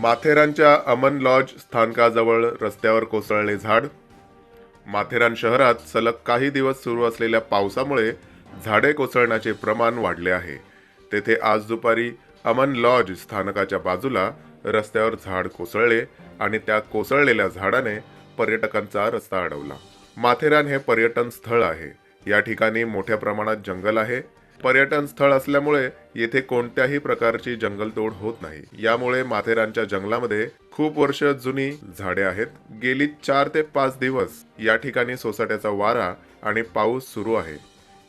माथेरानच्या Aman lodge स्थानकाजवळ रस्त्यावर कोसळले झाड. माथेरान शहरात सलग काही दिवस सुरू असलेल्या पावसामुळे झाडे कोसळण्याचे प्रमाण वाढले आहे. तेथे आज दुपारी अमन लॉज स्थानकाच्या बाजूला रस्त्यावर झाड कोसळले आणि त्या कोसळलेल्या झाडाने पर्यटकांचा रस्ता अडवला. माथेरान हे पर्यटन स्थळ आहे. या ठिकाणी मोठ्या प्रमाणात जंगल आहे. पर्यटन स्थळ असल्यामुळे येथे कोणत्याही प्रकारची जंगलतोड होत नाही. यामुळे माथेरानच्या जंगलामध्ये खूप वर्ष जुनी झाडे आहेत. गेली चार ते पाच दिवस या ठिकाणी सोसाट्याचा वारा आणि पाऊस सुरू आहे.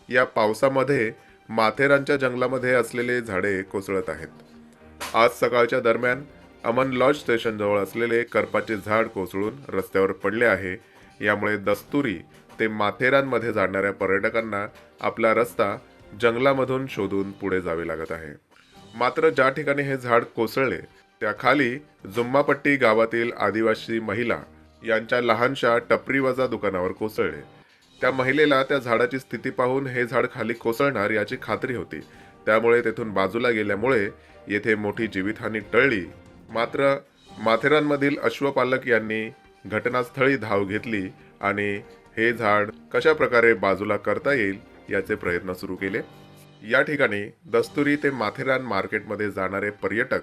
या पावसामध्ये माथेरानच्या जंगलामध्ये असलेले झाडे कोसळत आहेत. आज सकाळच्या दरम्यान अमन लॉज स्टेशनजवळ असलेले करपाचे झाड कोसळून रस्त्यावर पडले आहे. यामुळे दस्तुरी ते माथेरानमध्ये जाणाऱ्या पर्यटकांना आपला रस्ता जंगलामधून शोधून पुढे जावे लागत आहे. मात्र ज्या ठिकाणी हे झाड कोसळले त्या खाली जुम्मापट्टी गावातील आदिवासी महिला यांच्या लहानशा टपरीवजा दुकानावर कोसळले. त्या महिलेला त्या झाडाची स्थिती पाहून हे झाड खाली कोसळणार याची खात्री होती. त्यामुळे तेथून बाजूला गेल्यामुळे येथे मोठी जीवितहानी टळली. मात्र माथेरानमधील अश्वपालक यांनी घटनास्थळी धाव घेतली आणि हे झाड कशा प्रकारे बाजूला करता येईल याचे प्रयत्न सुरू केले. या ठिकाणी दस्तुरी ते माथेरान मार्केटमध्ये जाणारे पर्यटक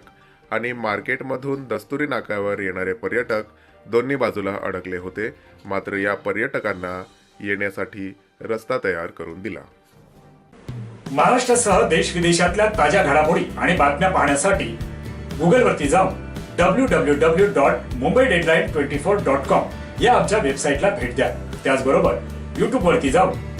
आणि मार्केटमधून दस्तुरी नाक्यावर येणारे पर्यटक दोन्ही बाजूला अडकले होते. मात्र या पर्यटकांना येण्यासाठी रस्ता तयार करून दिला. महाराष्ट्रासह देश विदेशातल्या ताज्या घडामोडी आणि बातम्या पाहण्यासाठी गुगलवरती जाऊन W W W dot Mumbai deadline twenty four dot com या आमच्या वेबसाईटला भेट द्या. त्याचबरोबर यूट्यूबवरती जाऊन